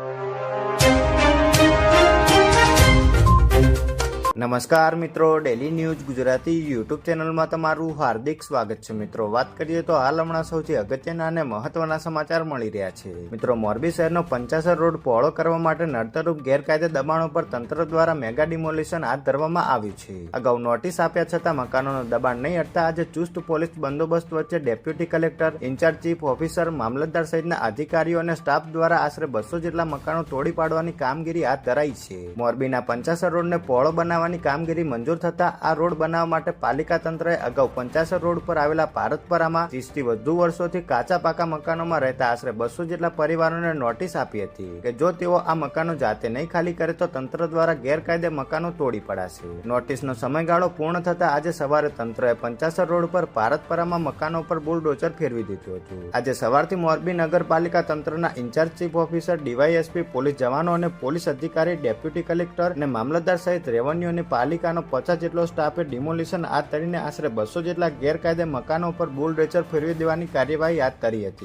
you. નમસ્કાર મિત્રો daily news Gujarati YouTube ચેનલમાં તમારું હાર્દિક સ્વાગત છે. મિત્રો, વાત કરીએ તો હાલ હમણાં સૌથી અગત્યના અને મહત્વના સમાચાર મળી રહ્યા છે. મિત્રો, મોરબી શહેરનો પંચાસર રોડ પહોળો કરવા માટે નડતરૂપ ગેરકાયદે દબાણો પર તંત્ર દ્વારા મેગા ડિમોલિશન હાથ ધરવામાં આવ્યું છે. અગાઉ નોટિસ આપ્યા છતાં મકાનોનું દબાણ નહીં હટતા આજે ચુસ્ત પોલીસ બંદોબસ્ત વચ્ચે deputy collector incharge chief officer મામલતદાર સહિતના અધિકારીઓ અને સ્ટાફ દ્વારા આશરે બસો જેટલા મકાનો તોડી પાડવાની કામગીરી હાથ ધરાઈ છે. મોરબીના પંચાસર રોડને પહોળો બનાવવાની કામગીરી મંજૂર થતા આ રોડ બનાવવા માટે પાલિકા તંત્રએ અગાઉ પંચાસર રોડ પર આવેલા ભારતપરામાં ત્રીસથી વધુ વર્ષોથી કાચા પાકા મકાનોમાં રહેતા આશરે બસો જેટલા પરિવારોને નોટિસ આપી હતી કે જો તેઓ આ મકાનો જાતે નહીં ખાલી કરે તો તંત્ર દ્વારા ગેરકાયદે મકાનો તોડી પડાશે. નોટિસનો સમયગાળો પૂર્ણ થતા આજે સવારે તંત્રએ પંચાસર રોડ પર ભારતપરામાં મકાનો પર બુલડોઝર ફેરવી દીધું હતું. આજે સવારથી મોરબી નગરપાલિકા તંત્રના incharge chief officer DYSP police જવાનો અને પોલીસ અધિકારી ડેપ્યુટી કલેક્ટર અને મામલતદાર સહિત રેવન્યુ અને પાલિકાનો પચાસ જેટલો સ્ટાફે ડિમોલિશન હાથ ધરીને આશરે બસો જેટલા ગેરકાયદે મકાનો પર બુલડોઝર ફેરવી દેવાની કાર્યવાહી હાથ ધરી હતી.